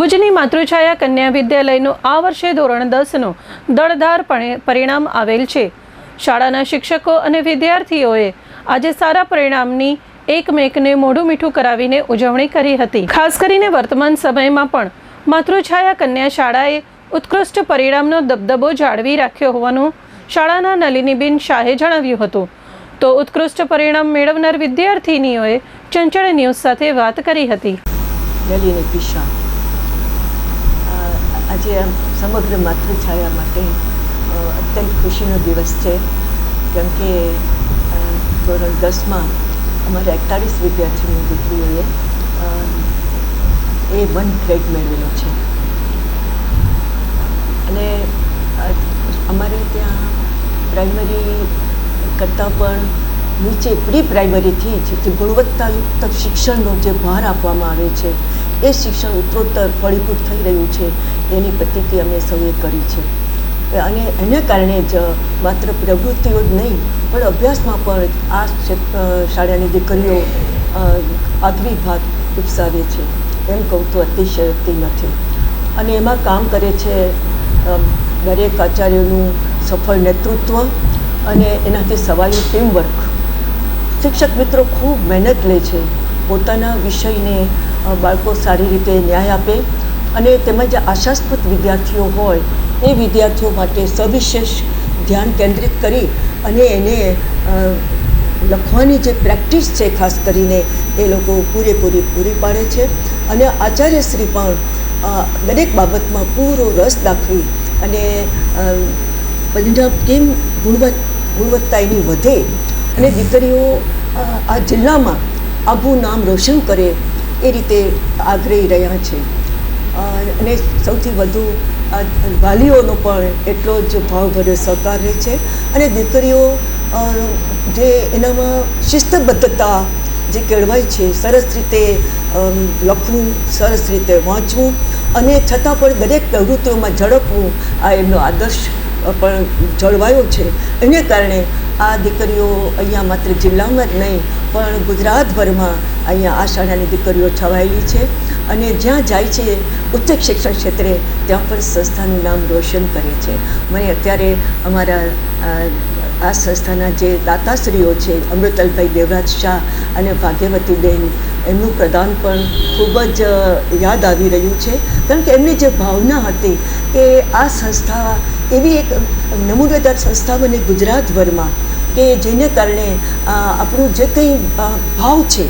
ભુજની માતૃછાયા કન્યા વિદ્યાલયનું આ વર્ષે ધોરણ દસનું દળધાર પરિણામ આવેલ છે. શાળાના શિક્ષકો અને વિદ્યાર્થીઓએ આજે સારા પરિણામની એકમેકને મોઢું મીઠું કરાવીને ઉજવણી કરી હતી. ખાસ કરીને વર્તમાન સમયમાં પણ માતૃછાયા કન્યા શાળાએ ઉત્કૃષ્ટ પરિણામનો દબદબો જાળવી રાખ્યો હોવાનું શાળાના નલિનીબેન શાહે જણાવ્યું હતું. તો ઉત્કૃષ્ટ પરિણામ મેળવનાર વિદ્યાર્થીનીઓએ ચંચળ ન્યૂઝ સાથે વાત કરી હતી. આજે આમ સમગ્ર માતૃછાયા માટે અત્યંત ખુશીનો દિવસ છે. કેમ કે ધોરણ દસમાં અમારા એકતાળીસ વિદ્યાર્થીની દીકરીઓએ એ વન ગ્રેડ મેળવેલો છે. અને અમારે ત્યાં પ્રાઇમરી કરતાં પણ નીચે પ્રી પ્રાઇમરીથી જ જે ગુણવત્તાયુક્ત શિક્ષણનો જે ભાર આપવામાં આવે છે એ શિક્ષણ ઉત્તરોત્તર ફળીભૂત થઈ રહ્યું છે. એની પ્રતિતિ અમે સૌએ કરી છે. અને એને કારણે જ માત્ર પ્રવૃત્તિઓ જ નહીં, પણ અભ્યાસમાં પણ આ શાળાની દીકરીઓ આગવી ભાગ વિકસાવે છે. એમ કહું તો અતિશયોક્તિ નથી. અને એમાં કામ કરે છે દરેક આચાર્યોનું સફળ નેતૃત્વ અને એનાથી સવાયું ટીમવર્ક શિક્ષક મિત્રો ખૂબ મહેનત લે છે. પોતાના વિષયને બાળકો સારી રીતે ન્યાય આપે અને તેમજ આશાસ્પદ વિદ્યાર્થીઓ હોય એ વિદ્યાર્થીઓ માટે સવિશેષ ધ્યાન કેન્દ્રિત કરી અને એને લખવાની જે પ્રેક્ટિસ છે, ખાસ કરીને એ લોકો પૂરેપૂરી પૂરી પાડે છે. અને આચાર્યશ્રી પણ દરેક બાબતમાં પૂરો રસ દાખવી અને પંજાબ કેમ ગુણવત્ત ગુણવત્તા એની વધે અને દીકરીઓ આ જિલ્લામાં આબું નામ રોશન કરે એ રીતે આગ્રહી રહ્યા છે. અને સૌથી વધુ વાલીઓનો પણ એટલો જ ભાવભર્યો સહકાર રહે છે. અને દીકરીઓ જે એનામાં શિસ્તબદ્ધતા જે કેળવાય છે, સરસ રીતે લખવું, સરસ રીતે વાંચવું અને છતાં પણ દરેક પ્રવૃત્તિઓમાં ઝડપવું આ એમનો આદર્શ પણ જળવાયો છે. એને કારણે આ દીકરીઓ અહીંયા માત્ર જિલ્લામાં જ નહીં પણ ગુજરાતભરમાં અહીંયા આ શાળાની દીકરીઓ છવાયેલી છે અને જ્યાં જાય છે ઉચ્ચ શિક્ષણ ક્ષેત્રે, ત્યાં પણ સંસ્થાનું નામ રોશન કરે છે. મને અત્યારે અમારા આ સંસ્થાના જે દાતાશ્રીઓ છે, અમૃતલભાઈ દેવરાજ શાહ અને ભાગ્યવતીબેન, એમનું પ્રદાન પણ ખૂબ જ યાદ આવી રહ્યું છે. કારણ કે એમની જે ભાવના હતી કે આ સંસ્થા એવી એક નમૂનેદાર સંસ્થા બને ગુજરાતભરમાં કે જેને કારણે આપણું જે કંઈ ભાવ છે,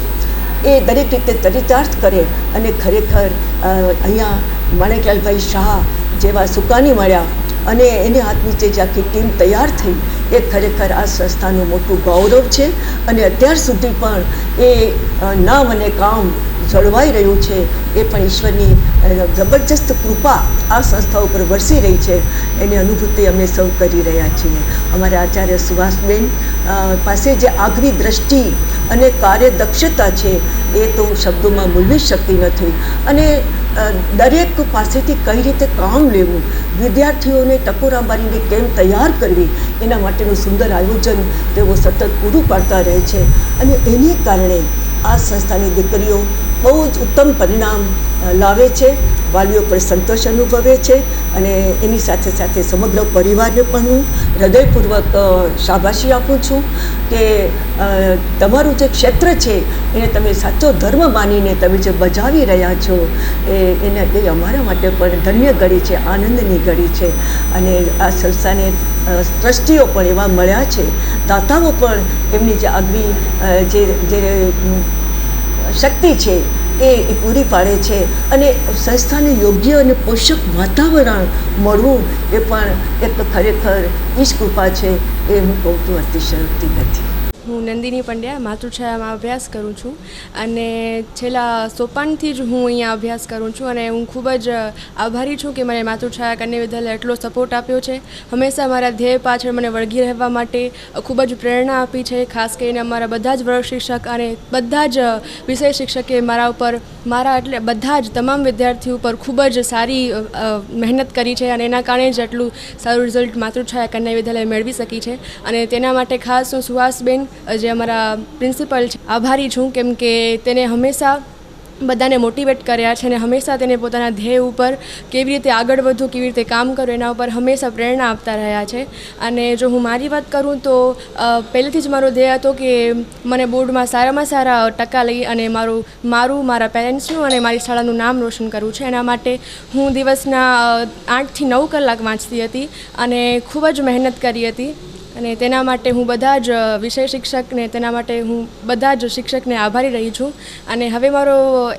એ દરેક રીતે ચરિતાર્થ કરે અને ખરેખર અહીંયા માણેકલાલભાઈ શાહ જેવા સુકાની મળ્યા અને એની હાથ નીચે જે આખી ટીમ તૈયાર થઈ, એ ખરેખર આ સંસ્થાનું મોટું ગૌરવ છે. અને અત્યાર સુધી પણ એ નામ અને કામ જળવાઈ રહ્યું છે, એ પણ ઈશ્વરની જબરજસ્ત કૃપા આ સંસ્થા ઉપર વરસી રહી છે. એની અનુભૂતિ અમે સૌ કરી રહ્યા છીએ. અમારા આચાર્ય સુભાષબેન પાસે જે આગવી દ્રષ્ટિ અને કાર્યદક્ષતા છે, એ તો શબ્દોમાં મૂલવી શકતી નથી. અને દરેક પાસેથી કઈ રીતે કામ લેવું, વિદ્યાર્થીઓને ટકોરા મારીને કેમ તૈયાર કરવી, એના માટેનું સુંદર આયોજન તેઓ સતત પૂરું પાડતા રહે છે. અને એને કારણે આ સંસ્થાની દીકરીઓ બહુ જ ઉત્તમ પરિણામ લાવે છે. વાલીઓ પર સંતોષ અનુભવે છે અને એની સાથે સાથે સમગ્ર પરિવારને પણ હું હૃદયપૂર્વક શાબાશી આપું છું કે તમારું જે ક્ષેત્ર છે એને તમે સાચો ધર્મ માનીને તમે જે બજાવી રહ્યા છો એ, એને એ અમારા માટે પણ ધન્ય ઘડી છે, આનંદની ઘડી છે. અને આ સંસ્થાને ટ્રસ્ટીઓ પણ એવા મળ્યા છે. દાતાઓ પણ એમની જે આગવી જે શક્તિ છે એ પૂરી પાડે છે. અને સંસ્થાને યોગ્ય અને પોષક વાતાવરણ મળવું એ પણ એક ખરેખર ઈશ કૃપા છે એ હું કહું તો અતિશયોક્તિ નથી. હું નંદિની પંડ્યા, માતૃછાયામાં અભ્યાસ કરું છું અને છેલ્લા સોપાનથી જ હું અહીંયા અભ્યાસ કરું છું અને હું ખૂબ જ આભારી છું કે મને માતૃછાયા કન્યા વિદ્યાલય એટલો સપોર્ટ આપ્યો છે. હંમેશા મારા ધ્યેય પાછળ મને વળગી રહેવા માટે ખૂબ જ પ્રેરણા આપી છે, ખાસ કરીને અમારા બધા જ વર્ગ શિક્ષક અને બધા જ વિષય શિક્ષકે મારા ઉપર, મારા એટલે બધા જ તમામ વિદ્યાર્થીઓ ઉપર ખૂબ જ સારી મહેનત કરી છે અને એના કારણે જ આટલું સારું રિઝલ્ટ માતૃછાયા કન્યા વિદ્યાલય મેળવી શકી છે. અને તેના માટે ખાસ હું સુહાસબેન જે અમારા પ્રિન્સિપલ છે, આભારી છું કેમ કે તેને હંમેશા બધાને મોટિવેટ કર્યા છે અને હંમેશા તેને પોતાના ધ્યેય ઉપર કેવી રીતે આગળ વધવું, કેવી રીતે કામ કરવું, એના ઉપર હંમેશા પ્રેરણા આપતા રહ્યા છે. અને જો હું મારી વાત કરું તો પહેલેથી જ મારો ધ્યેય હતો કે મને બોર્ડમાં સારામાં સારા ટકા લઈ અને મારું મારું, મારા પેરેન્ટ્સનું અને મારી શાળાનું નામ રોશન કરવું છે. એના માટે હું દિવસના આઠથી નવ કલાક વાંચતી હતી અને ખૂબ જ મહેનત કરી હતી. અને તેના માટે હું બધા જ વિષય શિક્ષકને, તેના માટે હું બધા જ શિક્ષકને આભારી રહી છું. અને હવે મારો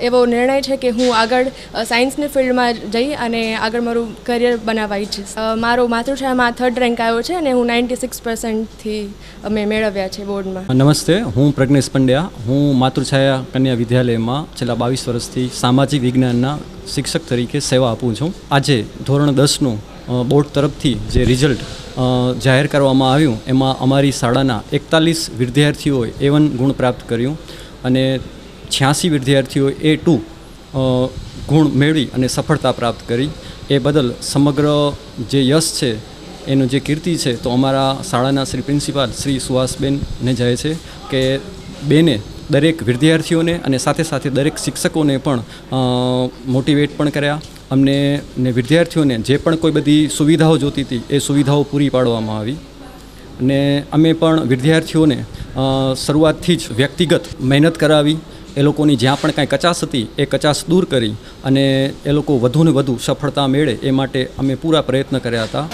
એવો નિર્ણય છે કે હું આગળ સાયન્સની ફિલ્ડમાં જઈ અને આગળ મારું કરિયર બનાવવા ઈચ્છીશ. મારો માતૃશાળામાં થર્ડ રેન્ક આવ્યો છે અને હું નાઇન્ટી સિક્સ પર્સન્ટથી અમે મેળવ્યા છે બોર્ડમાં. નમસ્તે, હું પ્રજ્ઞેશ પંડ્યા. હું માતૃછાયા કન્યા વિદ્યાલયમાં છેલ્લા બાવીસ વર્ષથી સામાજિક વિજ્ઞાનના શિક્ષક તરીકે સેવા આપું છું. આજે ધોરણ દસનું બોર્ડ તરફથી જે રિઝલ્ટ જાહેર કરવામાં આવ્યું, એમાં અમારી શાળાના એકતાલીસ વિદ્યાર્થીઓએ એ વન ગુણ પ્રાપ્ત કર્યું અને છ્યાસી વિદ્યાર્થીઓએ એ ટુ ગુણ મેળવી અને સફળતા પ્રાપ્ત કરી. એ બદલ સમગ્ર જે યશ છે, એનું જે કીર્તિ છે, તો અમારા શાળાના શ્રી પ્રિન્સિપાલ શ્રી સુહાસબેનને જાય છે કે બેને દરેક વિદ્યાર્થીઓને અને સાથે સાથે દરેક શિક્ષકોને પણ મોટિવેટ પણ કર્યા. અમને ને વિદ્યાર્થીઓને જે પણ કોઈ બધી સુવિધાઓ જોતી હતી, એ સુવિધાઓ પૂરી પાડવામાં આવી. અને અમે પણ વિદ્યાર્થીઓને શરૂઆતથી જ વ્યક્તિગત મહેનત કરાવી. એ લોકોની જ્યાં પણ કાંઈ કચાશ હતી, એ કચાશ દૂર કરી અને એ લોકો વધુને વધુ સફળતા મેળે એ માટે અમે પૂરા પ્રયત્ન કર્યા હતા.